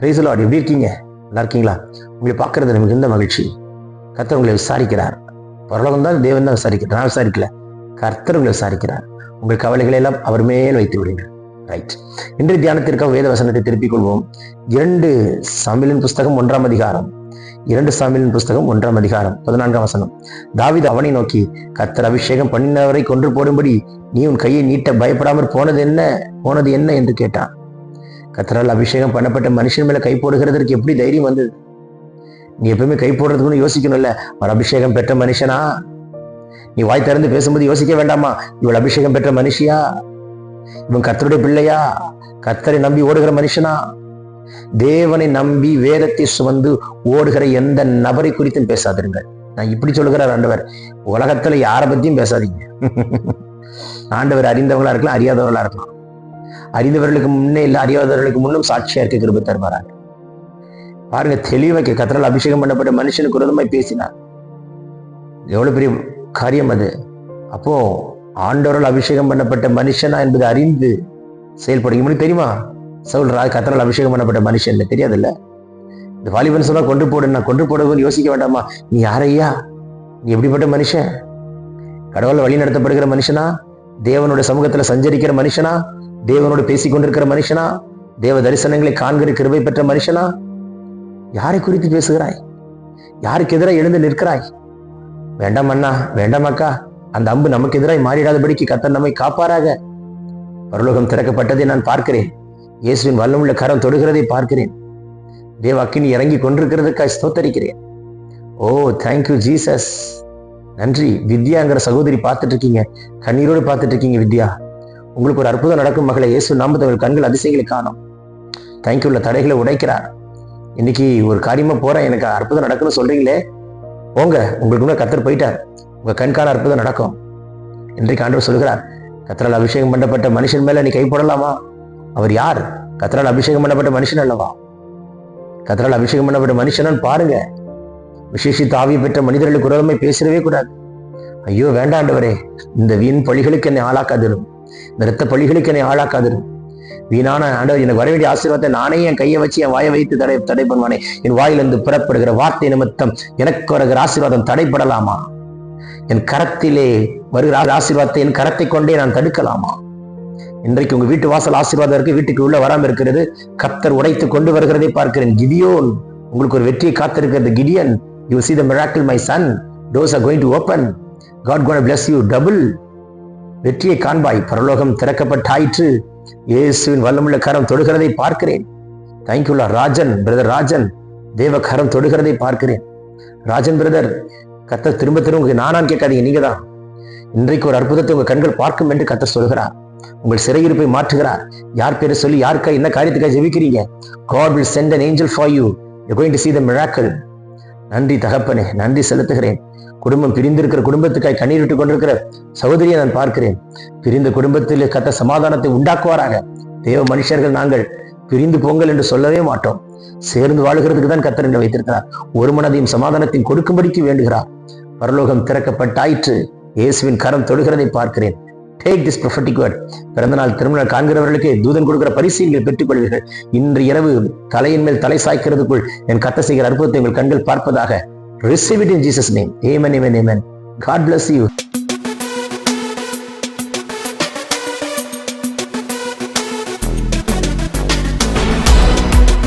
Price எப்படி இருக்கீங்க? நல்லா இருக்கீங்களா? உங்களை பார்க்கறது நமக்கு மிகுந்த மகிழ்ச்சி. கர்த்தர் உங்களை விசாரிக்கிறார். பரலோகம் தான் தேவன் தான் விசாரிக்கிறார். நான் விசாரிக்கல. கர்த்தர் உங்களை விசாரிக்கிறார். உங்கள் கவலைகளை எல்லாம் அவர் மேல் வைத்து விடுங்கள். ரைட் இன்றைய தியானத்திற்காக வேத வசனத்தை திருப்பிக் கொள்வோம். இரண்டு சாமிலின் புஸ்தகம் ஒன்றாம் அதிகாரம். இரண்டு சாமிலின் புஸ்தகம் ஒன்றாம் அதிகாரம். பதினான்காம் வசனம். தாவித அவனை நோக்கி கர்த்தர் அபிஷேகம் பண்ணினவரை கொன்று போடும்படி நீ உன் கையை நீட்ட பயப்படாமல் போனது என்ன? போனது என்ன? என்று கேட்டான். கத்தரால் அபிஷேகம் பண்ணப்பட்ட மனுஷன் மேல கை போடுகிறதற்கு எப்படி தைரியம் வந்தது? நீ எப்பவுமே கை போடுறதுக்கு யோசிக்கணும்ல. அவர் அபிஷேகம் பெற்ற மனுஷனா? நீ வாய் திறந்து பேசும்போது யோசிக்க வேண்டாமா? இவள் அபிஷேகம் பெற்ற மனுஷியா? இவன் கத்தருடைய பிள்ளையா? கத்தரை நம்பி ஓடுகிற மனுஷனா? தேவனை நம்பி வேதத்தை சுமந்து ஓடுகிற எந்த நபரை குறித்தும் பேசாதிருங்கள். நான் இப்படி சொல்லுகிறார் ஆண்டவர். உலகத்துல யாரை பத்தியும் பேசாதீங்க. ஆண்டவர் அறிந்தவங்களா இருக்கலாம் அறியாதவங்களா இருக்கலாம். அறிந்தவர்களுக்கு முன்னே இல்லை அறியாதவர்களுக்கு முன்னும் சாட்சியா இருக்க கிருப தருவாராங்க பாருங்க தெளிவாக்க கத்தரால் அபிஷேகம் பண்ணப்பட்ட மனுஷனுக்கு விரோதமாய் பேசினார். எவ்வளவு பெரிய காரியம் அது. அப்போ ஆண்டவரால் அபிஷேகம் பண்ணப்பட்ட மனுஷனா என்பது அறிந்து செயல்படுங்க. முடியும் தெரியுமா? சொல்றா கத்தரால் அபிஷேகம் பண்ணப்பட்ட மனுஷன் இல்லை தெரியாதுல்ல? இந்த வாலிபன் சொன்னா கொண்டு போடு நான் கொண்டு போடுவோம்னு யோசிக்க வேண்டாமா? நீ யாரையா? நீ எப்படிப்பட்ட மனுஷன்? கடவுள் வழி நடத்தப்படுகிற மனுஷனா? தேவனுடைய சமூகத்துல சஞ்சரிக்கிற மனுஷனா? தேவனோடு பேசிக் கொண்டிருக்கிற மனுஷனா? தேவ தரிசனங்களை காண்கிற கிருபை பெற்ற மனுஷனா? யாரை குறித்து பேசுகிறாய்? யாருக்கு எதிராக எழுந்து நிற்கிறாய்? வேண்டாம் அண்ணா வேண்டாம் அக்கா. அந்த அம்பு நமக்கு எதிராக மாறிடாதபடிக்கு கத்தன் நம்மை காப்பாராக. பரலோகம் திறக்கப்பட்டதை நான் பார்க்கிறேன். இயேசுவின் வல்லமுள்ள கரம் தொடுகிறதை பார்க்கிறேன். தேவ அக்கினி இறங்கி கொண்டிருக்கிறதுக்காக ஸ்தோத்தரிக்கிறேன். ஓ தேங்க்யூ ஜீசஸ் நன்றி. வித்யாங்கிற சகோதரி பார்த்துட்டு இருக்கீங்க கண்ணீரோடு பார்த்துட்டு இருக்கீங்க வித்யா. உங்களுக்கு ஒரு அற்புதம் நடக்கும் மகளை. இயேசு நாமத்தவர் கண்கள் அதிசயங்களை காணும். தேங்க்யூ உள்ள தடைகளை உடைக்கிறார். இன்னைக்கு ஒரு காரியமா போறேன். எனக்கு அற்புதம் நடக்கும்னு சொல்றீங்களே. போங்க. உங்களுக்கு கூட கத்தர் போயிட்டார். உங்க கண்காண அற்புதம் நடக்கும். இன்றைக்கு ஆண்டவர் சொல்கிறார் கத்தரால் அபிஷேகம் பண்ணப்பட்ட மனுஷன் மேல நீ கை போடலாமா? அவர் யார்? கத்தரால் அபிஷேகம் பண்ணப்பட்ட மனுஷன் அல்லவா? கத்தரால் அபிஷேகம் பண்ணப்பட்ட மனுஷனான்னு பாருங்க. விசேஷித்த ஆவி பெற்ற மனிதர்களுக்கு விரோதமை பேசிடவே கூடாது. ஐயோ வேண்டாண்டவரே இந்த வீண் பழிகளுக்கு என்னை ஆளாக்காதிரும் நிறுத்த பழிகளுக்கு என்னை ஆளாக்காதிரும் வீணான ஆண்டவர் எனக்கு வர வேண்டிய ஆசீர்வாதத்தை நானே என் கையை வச்சு என் வாயை வைத்து தடை தடை பண்ணுவானே என் வாயிலிருந்து புறப்படுகிற வார்த்தை நிமித்தம் எனக்கு வருகிற ஆசீர்வாதம் தடைப்படலாமா என் கரத்திலே வருகிற ஆசீர்வாதத்தை என் கரத்தை கொண்டே நான் தடுக்கலாமா? இன்றைக்கு உங்க வீட்டு வாசல் ஆசீர்வாதம் இருக்கு வீட்டுக்கு உள்ள வராம இருக்கிறது. கத்தர் உடைத்து கொண்டு வருகிறதை பார்க்கிறேன். கிதியோன் உங்களுக்கு ஒரு வெற்றியை காத்திருக்கிறது. Gideon you see the miracle my son doors are going to open God God bless you double வெற்றியை காண்பாய். பரலோகம் திறக்கப்பட்டாயிற்று. இயேசுவின் வல்லமுள்ள கரம் தொடுகிறதை பார்க்கிறேன். தேங்க்யூலா ராஜன் பிரதர் ராஜன் தேவ கரம் தொடுகிறதை பார்க்கிறேன். ராஜன் பிரதர் கத்த திரும்ப திரும்ப உங்க நானான்னு கேட்காதீங்க நீங்க தான் இன்றைக்கு ஒரு அற்புதத்தை உங்க கண்கள் பார்க்கும் என்று கத்த சொல்கிறார் உங்கள் சிறையிருப்பை மாற்றுகிறார். யார் பேரை சொல்லி யாருக்கா என்ன காரியத்துக்காக ஜெபிக்கிறீங்க? God will send an angel for you you going to see the miracle. நன்றி தகப்பனே நன்றி செலுத்துகிறேன். குடும்பம் பிரிந்திருக்கிற குடும்பத்துக்காய் கண்ணீர் விட்டுக் கொண்டிருக்கிற சகோதரியை நான் பார்க்கிறேன். பிரிந்த குடும்பத்தில் கத்த சமாதானத்தை உண்டாக்குவாராக. தேவ மனுஷர்கள் நாங்கள் பிரிந்து போங்கள் என்று சொல்லவே மாட்டோம். சேர்ந்து வாழுகிறதுக்கு தான் கத்தர் என்று வைத்திருக்கிறார். ஒரு மனதையும் சமாதானத்தையும் கொடுக்கும்படிக்கு வேண்டுகிறார். பரலோகம் திறக்கப்பட்டாயிற்று. இயேசுவின் கரம் தொடுகிறதை பார்க்கிறேன். டேக் திஸ் ப்ரொஃபட்டிக் வேர்ட் பிறந்த நாள் திருமணம் காண்கிறவர்களுக்கு தூதன் கொடுக்கிற பரிசீலிகளை பெற்றுக் கொள்வீர்கள். இன்று இரவு தலையின் மேல் தலை சாய்க்கிறதுக்குள் என் கத்த செய்கிற அற்புதத்தை உங்கள் கண்கள் பார்ப்பதாக. Receive it in Jesus name amen amen amen God bless you